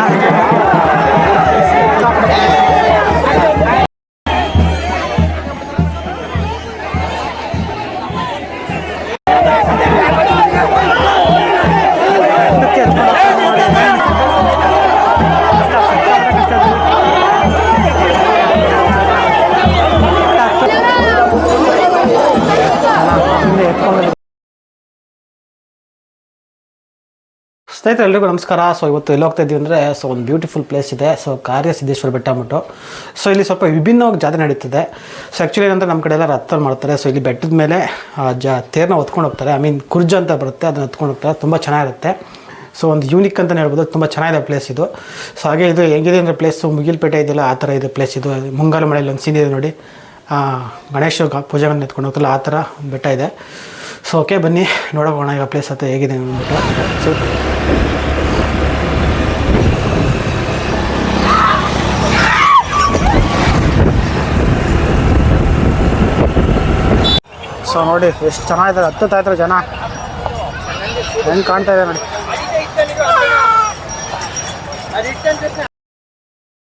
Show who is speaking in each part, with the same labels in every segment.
Speaker 1: Obrigado. ಸ್ನೇಹಿತರೆ ಎಲ್ರಿಗೂ ನಮಸ್ಕಾರ. ಸೊ ಇವತ್ತು ಎಲ್ಲಿ ಹೋಗ್ತಾ ಇದ್ದೀವಿ ಅಂದರೆ ಸೊ ಒಂದು ಬ್ಯೂಟಿಫುಲ್ ಪ್ಲೇಸ್ ಇದೆ. ಸೊ ಕಾರ್ಯ ಸಿದ್ದೇಶ್ವರ ಬೆಟ್ಟ ಮಟ್ಟು ಸೊ ಇಲ್ಲಿ ಸ್ವಲ್ಪ ವಿಭಿನ್ನವಾಗಿ ಜಾತ್ರೆ ನಡೀತಿದೆ. ಸೊ ಆ್ಯಕ್ಚುಲಿ ಏನಂದರೆ ನಮ್ಮ ಕಡೆ ಎಲ್ಲ ರಥ ಮಾಡ್ತಾರೆ. ಸೊ ಇಲ್ಲಿ ಬೆಟ್ಟದ ಮೇಲೆ ಜ ತೇರನ್ನ ಹೊತ್ಕೊಂಡು ಹೋಗ್ತಾರೆ. ಐ ಮೀನ್ ಕುರ್ಜ್ ಅಂತ ಬರುತ್ತೆ. ಅದನ್ನ ಹೊತ್ಕೊಂಡು ಹೋಗ್ತಾರೆ. ತುಂಬ ಚೆನ್ನಾಗಿರುತ್ತೆ. ಸೊ ಒಂದು ಯೂನಿಕ್ ಅಂತಲೇ ಹೇಳ್ಬೋದು. ತುಂಬ ಚೆನ್ನಾಗಿದೆ ಪ್ಲೇಸ್ ಇದು. ಸೊ ಹಾಗೆ ಇದು ಹೆಂಗಿದೆ ಅಂದರೆ ಪ್ಲೇಸು ಮುಗಿಲ್ಪೇಟೆ ಇದೆಯಲ್ಲ, ಆ ಥರ ಇದೆ ಪ್ಲೇಸ್ ಇದು. ಮುಂಗಾರು ಮಳೆಯಲ್ಲಿ ಒಂದು ಸೀನ್ ಇದೆ ನೋಡಿ. ಗಣೇಶ ಪೂಜೆಗಳನ್ನ ಎತ್ಕೊಂಡು ಹೋಗ್ತಲ್ಲ ಆ ಥರ ಬೆಟ್ಟ ಇದೆ. ಸೊ ಓಕೆ ಬನ್ನಿ. ನೋಡೋಣ ಈಗ ಪ್ಲೇಸ್ ಹತ್ರ ಹೇಗಿದೆ ಅಂದ್ಬಿಟ್ಟು. ಸೊ ಸೊ ನೋಡಿ, ಎಷ್ಟು ಚೆನ್ನಾಗಿದ್ದಾರೆ ಹತ್ತುತ್ತಾ ಇದ್ದಾರೆ ಜನ. ಹೆಂಗೆ ಕಾಣ್ತಾ ಇದೆ ನೋಡಿ.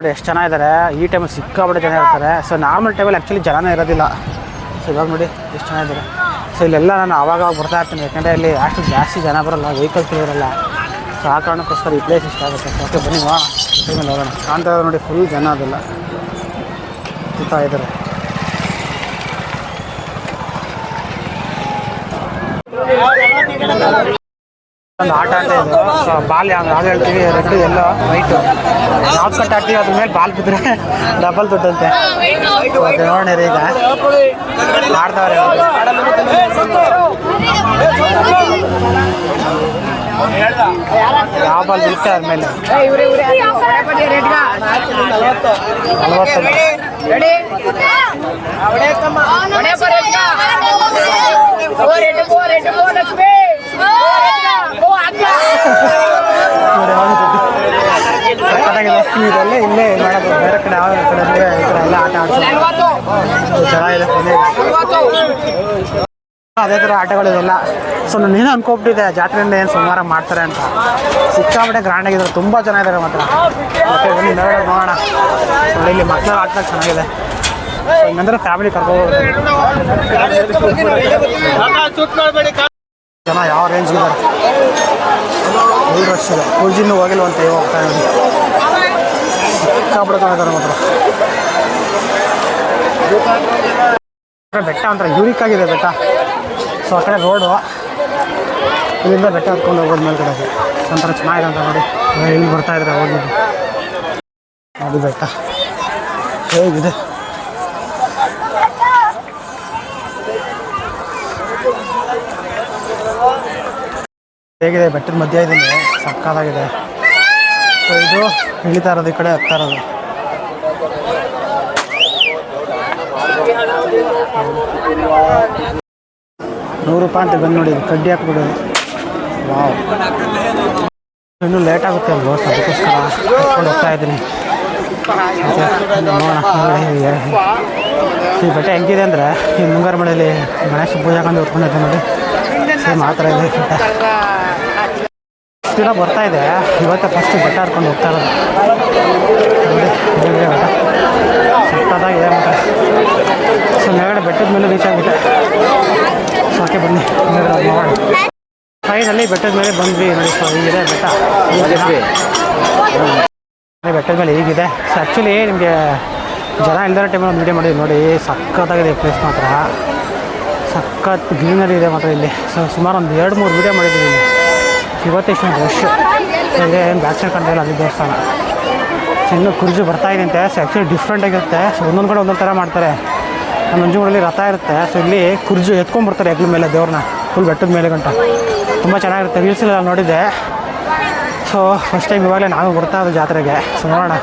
Speaker 1: ನೋಡಿ, ಎಷ್ಟು ಚೆನ್ನಾಗಿದ್ದಾರೆ. ಈ ಟೈಮಲ್ಲಿ ಸಿಕ್ಕಾಪಟ್ಟೆ ಜನ ಇರ್ತಾರೆ. ಸೊ ನಾರ್ಮಲ್ ಟೈಮಲ್ಲಿ ಆ್ಯಕ್ಚುಲಿ ಜನನೇ ಇರೋದಿಲ್ಲ. ಸೊ ಇವಾಗ ನೋಡಿ, ಎಷ್ಟು ಚೆನ್ನಾಗಿದ್ದಾರೆ. ಸೊ ಇಲ್ಲೆಲ್ಲ ನಾನು ಆವಾಗ ಬರ್ತಾ ಇರ್ತೀನಿ. ಯಾಕಂದರೆ ಇಲ್ಲಿ ಅಷ್ಟು ಜಾಸ್ತಿ ಜನ ಬರಲ್ಲ ವೆಹಿಕಲ್ಸ್ ಇರೋಲ್ಲ. ಸೊ ಆ ಕಾರಣಕ್ಕೋಸ್ಕರ ಈ ಪ್ಲೇಸ್ ಇಷ್ಟ ಆಗುತ್ತೆ. ಓಕೆ ಬನ್ನಿ ವಾ ಮೇಲೆ ಹೋಗೋಣ. ಕಾಣ್ತಾ ಇದ್ದಾರೆ ನೋಡಿ ಫುಲ್ ಜನ ಅದೆಲ್ಲ. ಸುತ್ತಾ ಇದ್ದಾರೆ. ಒಂದು ಆಟ ಅಂತ ಇದು. ಬಾಲ್ ಯಾವ್ದು? ಯಾವ್ದು ಹೇಳ್ತೀವಿ ರೆಡ್ ಎಲ್ಲೋ ವೈಟು ಯಾವ್ದು ಕಟ್ ಆಡ್ತೀವಿ ಅದ್ರ ಮೇಲೆ ಬಾಲ್ ಬಿದ್ರೆ ಡಬಲ್ ದುಡ್ಡಂತೆ. ನೋಡೋಣ ರೀ ಈಗ. ಆಡ್ತಾವ್ರೆ ಯಾವ ಬಾಲ್ ಆದ್ಮೇಲೆ ಅದ್ಮೇಲೆ? ಇದೆಲ್ಲ ಇಲ್ಲೇ ಮಾಡೋದು ಬೇರೆ ಕಡೆ ಯಾವ ಕಡೆ ಅಂದರೆ ಈ ಥರ ಎಲ್ಲ ಆಟ ಆಡ್ಸೋದು ಚೆನ್ನಾಗಿದೆ ಕೊನೆ ಅದೇ ಥರ ಆಟಗಳಿದೆಲ್ಲ ಸೊ ನಾನು ಏನೋ ಅನ್ಕೊಬಿಟ್ಟಿದ್ದೆ ಜಾತ್ರೆಯಿಂದ ಏನು ಸುಮಾರು ಮಾಡ್ತಾರೆ ಅಂತ ಸಿಕ್ಕಾಪಟ್ಟೆ ಗ್ರ್ಯಾಂಡ್ ತುಂಬಾ ತುಂಬ ಇದ್ದಾರೆ ಮಾತ್ರ ಮತ್ತೆ ಬನ್ನಿ ನೋಡೋಣ ನೋಡೋಣ ನೋಡಿ ಇಲ್ಲಿ ಮಕ್ಕಳು ಆಟ ಚೆನ್ನಾಗಿದೆ ಹಿಂಗಂದ್ರೆ ಫ್ಯಾಮಿಲಿ ಕರ್ಕೋಬೋದು ಜನ ಯಾವ ರೇಂಜ್ ಇದ್ದಾರೆ ಫುಲ್ ರಶ್ ಇದೆ ಪೂಜಿನೂ ಹೋಗಿಲ್ವಂತೆ ಇವಾಗ ಸಿಕ್ಕಾಪಟ್ಟೆ ಚೆನ್ನಾಗಿದ್ದಾರೆ ಮಾತ್ರ. ಬೆಟ್ಟ ಅಂತ ಯೂನಿಕ್ ಆಗಿದೆ ಬೆಟ್ಟ. ಸೊ ಆ ಕಡೆ ರೋಡು ಇಲ್ಲಿಂದ ಬೆಟ್ಟ ಹತ್ಕೊಂಡು ಹೋಗೋದು ಮೇಲ್ಗಡೆ ಒಂಥರ ಚೆನ್ನಾಗಿದೆ ಅಂತ ನೋಡಿ. ಇಲ್ಲಿ ಬರ್ತಾ ಇದ್ರೆ ಹೋಗಿದ್ದು ನೋಡಿ ಬೆಟ್ಟ. ಹೇಗಿದೆ? ಹೇಗಿದೆ? ಬೆಟ್ಟದ ಮಧ್ಯ ಇದ್ದೀನಿ ಸಕ್ಕಾಲಾಗಿದೆ ಸೊ ಇದು ಇಳಿತಾ ಇರೋದು ಈ ಕಡೆ ಹತ್ತಾ ಇರೋದು. ನೂರು ರೂಪಾಯಿ ಅಂತ ಬಂದು ನೋಡಿ ಕಡ್ಡಿ ಹಾಕ್ಬಿಡೋದು. ವಾವ್. ಇನ್ನೂ ಲೇಟ್ ಆಗುತ್ತೆ ಅಲ್ವ ಅದಕ್ಕೋಸ್ಕರ ಹೋಗ್ತಾ ಇದ್ದೀನಿ. ನೋಡೋಣ. ನೋಡಿ ಈ ಬೆಟ್ಟ ಹೆಂಗಿದೆ ಅಂದರೆ, ಈ ಮುಂಗಾರು ಮಳೆಯಲ್ಲಿ ಗಣೇಶ ಪೂಜೆ ಕಂಡು ಹೊತ್ಕೊಂಡಿದ್ದೆ ನೋಡಿ. ಸೇಮ್ ಆ ಥರ ಇದೆ ಬೆಟ್ಟ. ಇಷ್ಟು ದಿನ ಬರ್ತಾ ಇದೆ. ಇವತ್ತೇ ಫಸ್ಟ್ ಬೆಟ್ಟ ಹರ್ಕೊಂಡು ಹೋಗ್ತಾ ಇರೋದು. ಸಕ್ಕತ್ತಾಗಿದೆ ಮಾತ್ರ ಸೊ ಮೇಲ್ಗಡೆ ಬೆಟ್ಟದ ಮೇಲೆ ರೀಚ್ ಆಗಿದೆ ಸೊ ಓಕೆ ಬನ್ನಿ. ನೋಡಿ ಫೈನಲ್ಲಿ ಬೆಟ್ಟದ ಮೇಲೆ ಬಂದ್ವಿ. ನೋಡಿ ಸೊ ಹೀಗಿದೆ ಬೆಟ್ಟ. ಬೆಟ್ಟದ ಮೇಲೆ ಹೀಗಿದೆ. ಸೊ ಆ್ಯಕ್ಚುಲಿ ನಿಮಗೆ ಜನ ಇಲ್ದಿರೋ ಟೈಮಲ್ಲಿ ಒಂದು ವೀಡಿಯೋ ಮಾಡಿದ್ವಿ. ನೋಡಿ ಸಖತ್ತಾಗಿದೆ ಪ್ಲೇಸ್ ಮಾತ್ರ. ಸಖತ್ ಗ್ರೀನರಿ ಇದೆ ಮಾತ್ರ ಇಲ್ಲಿ. ಸೊ ಸುಮಾರು ಒಂದು ಎರಡು ಮೂರು ವೀಡಿಯೋ ಮಾಡಿದ್ದೀವಿ ಇಲ್ಲಿ. ಇವತ್ತೆಷ್ಟು ರಶ್ ಅಂದರೆ ಬ್ಯಾಕ್ ಸೈಡ್ ಅಲ್ಲಿ ದೇವಸ್ಥಾನ. ಚೆನ್ನ ಕುರ್ಜು ಬರ್ತಾ ಇದೆ ಅಂತೆ ಸೊ ಆ್ಯಕ್ಚುಲಿ ಡಿಫ್ರೆಂಟ್ ಆಗಿರುತ್ತೆ. ಸೊ ಒಂದೊಂದು ಕಡೆ ಒಂದೊಂದು ಥರ ಮಾಡ್ತಾರೆ. ನಮ್ಮ ನಂಜುಗೂಡಲ್ಲಿ ರಥ ಇರುತ್ತೆ. ಸೊ ಇಲ್ಲಿ ಕುರ್ಜು ಎತ್ಕೊಂಡ್ಬರ್ತಾರೆ ಎಗ್ಲ ಮೇಲೆ ದೇವ್ರನ್ನ. ಫುಲ್ ಬೆಟ್ಟದ ಮೇಲೆ ಗಂಟ. ತುಂಬ ಚೆನ್ನಾಗಿರುತ್ತೆ. ರೀಲ್ಸೆಲ್ಲ ನೋಡಿದ್ದೆ. ಸೊ ಫಸ್ಟ್ ಟೈಮ್ ಇವಾಗಲೇ ನಾನು ಬರ್ತಾ ಇರೋದು ಜಾತ್ರೆಗೆ. ಸೊ ನೋಡೋಣ.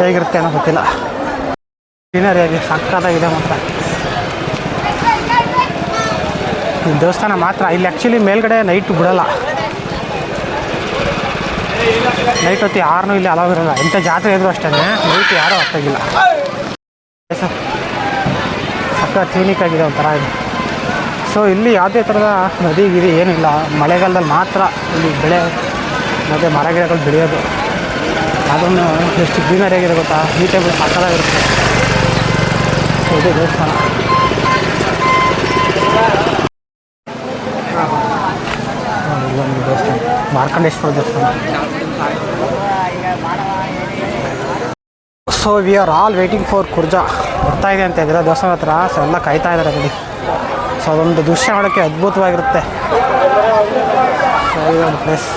Speaker 1: ಹೇಗಿರುತ್ತೆ ಅನ್ನೋ ಗೊತ್ತಿಲ್ಲ. ಸಕ್ಕತ್ತಾಗಿದೆ ಮಾತ್ರ ಈ ದೇವಸ್ಥಾನ ಮಾತ್ರ. ಇಲ್ಲಿ ಆ್ಯಕ್ಚುಲಿ ಮೇಲ್ಗಡೆ ನೈಟ್ ಬಿಡಲ್ಲ. ನೈಟ್ ಹೊತ್ತಿ ಯಾರನ್ನೂ ಇಲ್ಲಿ ಅಲಾವ್ ಇರೋಲ್ಲ. ಎಂಥ ಜಾತ್ರೆ ಇದ್ರು ಅಷ್ಟೇ ನೈಟ್ ಯಾರೂ ಆಗ್ತಾಗಿಲ್ಲ ಸರ್ ಸಕ್ಕ ಕ್ಲಿನಿಕ್ ಆಗಿದೆ ಒಂಥರ ಇದು. ಸೊ ಇಲ್ಲಿ ಯಾವುದೇ ಥರದ ನದಿ ಗಿರಿ ಏನಿಲ್ಲ ಮಳೆಗಾಲದಲ್ಲಿ ಮಾತ್ರ ಇಲ್ಲಿ ಬೆಳೆ, ಮತ್ತು ಮರ ಗಿಡಗಳು ಬೆಳೆಯೋದು. ಅದನ್ನು ಎಷ್ಟು ಗ್ರೀನರಿ ಆಗಿದೆ ಗೊತ್ತಾ ಟೈಮಲ್ಲಿ ಇರುತ್ತೆ ಸೊ ಇದು ದೇವಸ್ಥಾನ ನೋಡಿ, ಇಲ್ಲೊಂದು ದೇವಸ್ಥಾನ ಮಾರ್ಕಂಡೇಶ್ವರ ದೇವಸ್ಥಾನ. So we are all waiting for ಕುರ್ಜಾ ಬರ್ತಾ ಇದೆ ಅಂತ ಇದ್ದಾರೆ ದೇವಸ್ಥಾನ ಹತ್ರ ಸೊ ಎಲ್ಲ ಕಾಯ್ತಾ ಇದ್ದಾರೆ ಬಿಡಿ ಸೊ ಅದೊಂದು ದೃಶ್ಯ ನೋಡೋಕ್ಕೆ ಅದ್ಭುತವಾಗಿರುತ್ತೆ. ಸೊ ಪ್ಲೇಸ್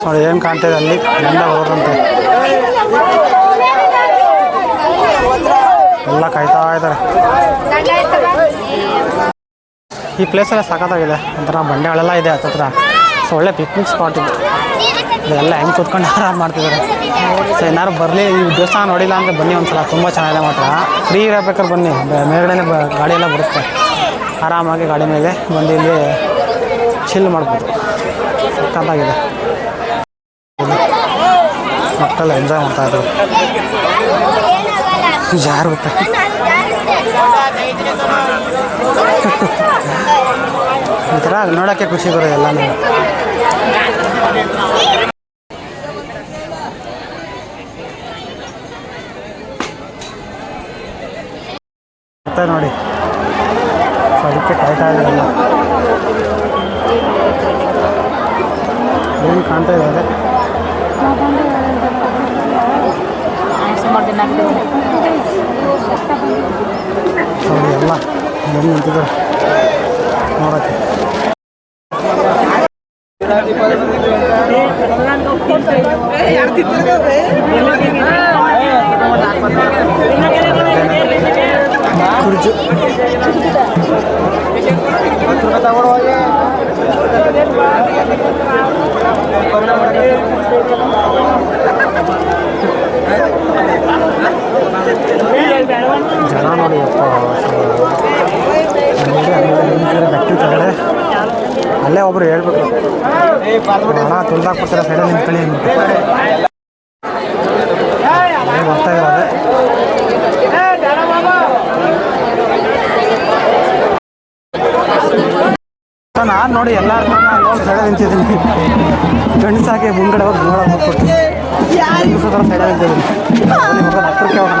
Speaker 1: ನೋಡಿ, ಏನು ಕಾಣ್ತಾ ಇದೆ ಅಲ್ಲಿ? ಎಲ್ಲ ಹೋದಂತೆ. ಎಲ್ಲ ಕಾಯ್ತಾ ಇದ್ದಾರೆ ಈ ಪ್ಲೇಸೆಲ್ಲ ಸಾಕಾಗಿದೆ ಒಂಥರ ಬಂಡೆಗಳೆಲ್ಲ ಇದೆ ಹತ್ತತ್ರ. ಸೊ ಒಳ್ಳೆ ಪಿಕ್ನಿಕ್ ಸ್ಪಾಟ್ ಇದೆ. ಇದೆಲ್ಲ ಹೆಂಗೆ ಕೂತ್ಕೊಂಡು ಆರಾಮ್ ಮಾಡ್ತಿದ್ದಾರೆ. ಸೊ ಏನಾದ್ರು ಬರಲಿ, ಈ ದೇವಸ್ಥಾನ ನೋಡಿಲ್ಲ ಅಂದರೆ ಬನ್ನಿ ಒಂದ್ಸಲ, ತುಂಬ ಚೆನ್ನಾಗಿದೆ ಮಾತ್ರ. ಫ್ರೀ ಇರಬೇಕಾದ್ರೆ ಬನ್ನಿ ಮೇಲ್ಗಡೆ ಗಾಡಿ ಎಲ್ಲ ಬರುತ್ತೆ. ಆರಾಮಾಗಿ ಗಾಡಿ ಮೇಲೆ ಬಂದು ಇಲ್ಲಿ ಚಿಲ್ ಮಾಡ್ಬೋದು. ಸಕ್ಕತ್ತಾಗಿದೆ. ಮಕ್ಕಳೆಲ್ಲ ಎಂಜಾಯ್ ಮಾಡ್ತಾ ಇದ್ರು. ಜಾರು ಗೊತ್ತಾ? ಈ ಥರ ನೋಡೋಕ್ಕೆ ಖುಷಿ ಬರೋದು ಮತ್ತೆ ನೋಡಿ. ಅದಕ್ಕೆ ಟೈಟ್ ಆಗಿರಲ್ಲ ಏನು ಕಾಣ್ತಾ ಇದೆ ಅದೇ? ಸೊ ನೋಡಿ ಎಲ್ಲ ಹೆಂಗೆ ನಿಂತಿದ್ದಾರೆ. ನೋಡೋಕ್ಕೆ ಕುರ್ಜು ಜನ ಒಬ್ರು ಹೇಳ್ಬೇಕು. ಹಣ ತುಳ್ದಾಕ್ಬಿಡ್ತಾರೆ ಸೈಡಲ್ಲಿ ನಿಂತ್ಕೊಳ್ಳಿ ಅಂತ. ಬರ್ತಾ ನಾನು ನೋಡಿ ಎಲ್ಲಾರು ನಾನು ಸೈಡ ನಿಂತಿದ್ದೀನಿ. ಗಂಡಸಾಗೆ ಮುಂದ್ಗಡೆ ಹೋಗಿ ನೋಡೋಕೆ ಹೋಗ್ಬಿಟ್ಟು ಸೈಡಲ್ಲಿ ನಿಂತಿದ್ದೀನಿ. ಹತ್ರಕ್ಕೆ ಹೋಗೋಣ.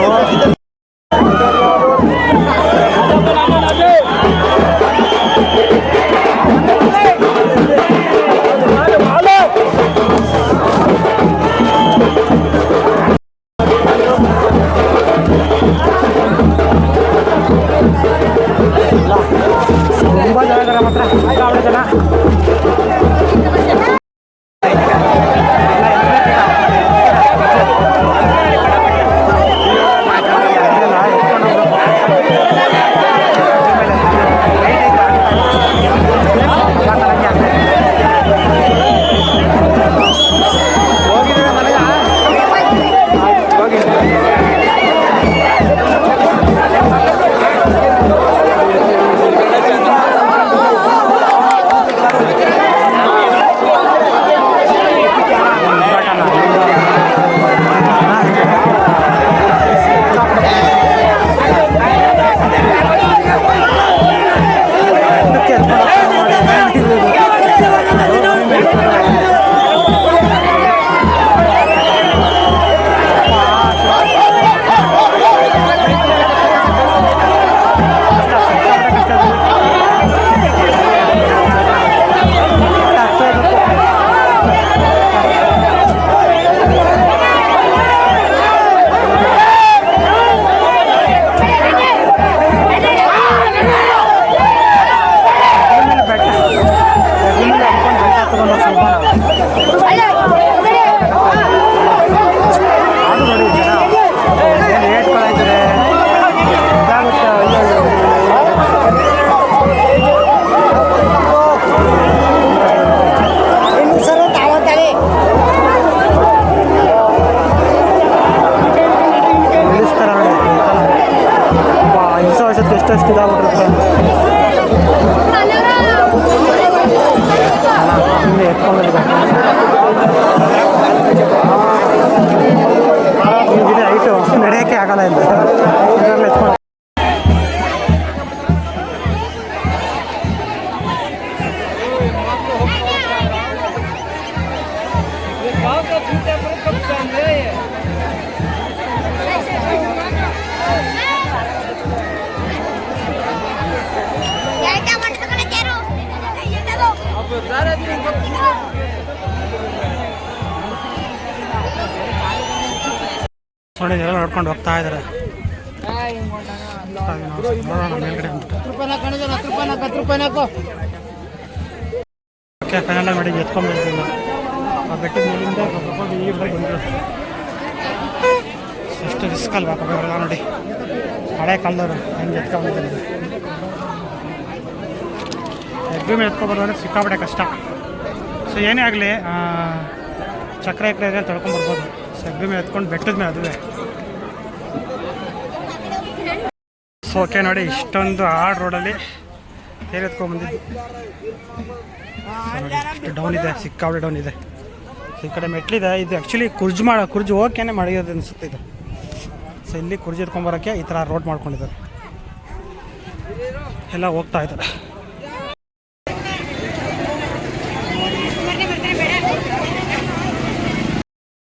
Speaker 1: 근데
Speaker 2: 예뻐가지고.
Speaker 1: ಸೊಳ್ಳೆ ಎಲ್ಲ ನೋಡ್ಕೊಂಡು ಹೋಗ್ತಾ ಇದ್ದಾರೆ ನೋಡೋಣ ಮೇಲ್ಗಡೆ ಓಕೆ ಫೈನಲ್ ನೋಡಿ ಎತ್ಕೊಂಡ್ಬಿಡ್ತೀನಿ ಆ ಬೆಟ್ಟದ ಮೇಲಿಂದ ಕರ್ಕೊಂಡು ಈ ಕಡೆ ಬಂದಿರೋದು ಎಷ್ಟು ರಿಸ್ಕ್ ಅಲ್ವಾ ನೋಡಿ. ಹಳೆ ಕಾಲದವರು, ಹೆಂಗೆ ಎತ್ಕೊಂಡ್ಬಿಟ್ಟಿದ್ದಾರೆ. ಎಗ್ಗು ಮೇಲೆ ಅಂದರೆ ಸಿಕ್ಕಾಪಟ್ಟೆ ಕಷ್ಟ. ಸೊ ಏನೇ ಆಗಲಿ ಚಕ್ರ ಎಕರೆ ತೊಳ್ಕೊಂಬರ್ಬೋದು ಸೊ ಎಗ್ಗು ಮೇಲೆ ಎತ್ಕೊಂಡು ಬೆಟ್ಟದ ಮೇಲೆ ಅದುವೆ. ಸೊ ನೋಡಿ, ಇಷ್ಟೊಂದು ಹಾರ್ಡ್ ರೋಡಲ್ಲಿ ತೇರು ಎತ್ಕೊಂಡ್ಬಂದಿದ್ದು ಡೌನ್ ಇದೆ ಸಿಕ್ಕಾಬಿ ಡೌನ್ ಇದೆ. ಈ ಕಡೆ ಮೆಟ್ಲಿದೆ, ಇದು ಆ್ಯಕ್ಚುಲಿ ಕುರ್ಜ್ ಮಾಡ, ಕುರ್ಜ್ ಓಕೆನೇ ಮಾಡಿರೋದು ಅನಿಸುತ್ತೆ ಇದು. ಸೊ ಇಲ್ಲಿ ಕುರ್ಜ್ ಎತ್ಕೊಂಬರೋಕ್ಕೆ ಈ ಥರ ರೋಡ್ ಮಾಡ್ಕೊಂಡಿದ್ದಾರೆ. ಎಲ್ಲ ಹೋಗ್ತಾ ಇದ್ದಾರೆ.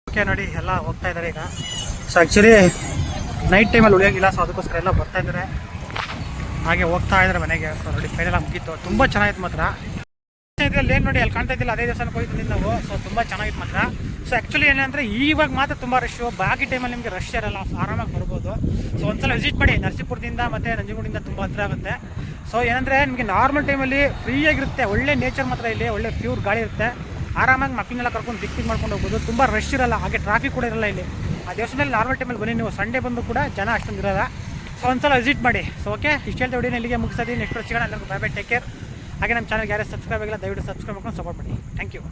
Speaker 1: ಓಕೆ ನೋಡಿ, ಎಲ್ಲ ಹೋಗ್ತಾ ಇದ್ದಾರೆ ಈಗ. ಸೊ ಆ್ಯಕ್ಚುಲಿ ನೈಟ್ ಟೈಮಲ್ಲಿ ಉಳಿಯೋಂಗಿಲ್ಲ ಸೊ ಅದಕ್ಕೋಸ್ಕರ ಎಲ್ಲ ಬರ್ತಾ ಇದ್ದಾರೆ. ಹಾಗೆ ಹೋಗ್ತಾ ಇದ್ದಾರೆ ಮನೆಗೆ. ಸೊ ನೋಡಿ ಫೈನಲ್ ಮುಗಿತ್ತು ತುಂಬ ಚೆನ್ನಾಗಿತ್ತು ಮಾತ್ರ. ಇದ್ರಲ್ಲಿ ಏನು ನೋಡಿ, ಅಲ್ಲಿ ಕಾಣ್ತಾ ಇದ್ದಿಲ್ಲ, ಅದೇ ದೇವಸ್ಥಾನಕ್ಕೆ ಹೋಗಿದ್ದು ನಾವು ಸೊ ತುಂಬ ಚೆನ್ನಾಗಿತ್ತು ಮಾತ್ರ. ಸೊ ಆ್ಯಕ್ಚುಲಿ ಏನಂದರೆ ಈವಾಗ ಮಾತ್ರ ತುಂಬ ರಶ್ ಬಾಕಿ ಟೈಮಲ್ಲಿ ನಿಮಗೆ ರಶ್ ಇರಲ್ಲ ಆರಾಮಾಗಿ ಬರ್ಬೋದು. ಸೊ ಒಂದ್ಸಲ ವಿಸಿಟ್ ಮಾಡಿ, ನರಸೀಪುರದಿಂದ ಮತ್ತು ನಂಜನಗೂಡಿಂದ ತುಂಬ ಹತ್ರ ಆಗುತ್ತೆ. ಸೊ ಏನಂದರೆ, ನಿಮಗೆ ನಾರ್ಮಲ್ ಟೈಮಲ್ಲಿ ಫ್ರೀಯಾಗಿರುತ್ತೆ ಒಳ್ಳೆ ನೇಚರ್ ಮಾತ್ರ ಇಲ್ಲಿ, ಒಳ್ಳೆ ಪ್ಯೂರ್ ಗಾಳಿ ಇರುತ್ತೆ. ಆರಾಮಾಗಿ ಮಕ್ಕಳನ್ನೆಲ್ಲ ಕರ್ಕೊಂಡು ದಿಕ್ಕಿಗೆ ಮಾಡ್ಕೊಂಡು ಹೋಗ್ಬೋದು. ತುಂಬ ರಶ್ ಇರಲ್ಲ, ಹಾಗೆ ಟ್ರಾಫಿಕ್ ಕೂಡ ಇರಲ್ಲ ಇಲ್ಲಿ. ಆ ದೇವಸ್ಥಾನದಲ್ಲಿ ನಾರ್ಮಲ್ ಟೈಮಲ್ಲಿ ಬನ್ನಿ, ನೀವು ಸಂಡೇ ಬಂದು ಕೂಡ ಜನ ಅಷ್ಟೊಂದು ಇರೋಲ್ಲ. ಸೊ ಒಂದ್ಸಲ ವಿಸಿಟ್ ಮಾಡಿ ಸೊ ಓಕೆ ಇಷ್ಟು ಹೇಳ್ತಾ ವಿಡಿಯೋನ ಇಲ್ಲಿಗೆ ಮುಗಿಸೋದು ನೆಕ್ಸ್ಟ್ ಸಿಗೋಣ, ಎಲ್ಲರಿಗೂ ಬೈ ಬೈ ಟೇಕ್ ಕೇರ್ ಹಾಗೆ ನಮ್ಮ ಚಾನಲ್ಗೆ ಯಾರೇ ಸಬ್ಸ್ಕ್ರೈಬ್ ಆಗಿಲ್ಲ, ದಯವಿಟ್ಟು ಸಬ್ಸ್ಕ್ರೈಬ್ ಮಾಡ್ಕೊಂಡು ಸಪೋರ್ಟ್ ಮಾಡಿ. Thank you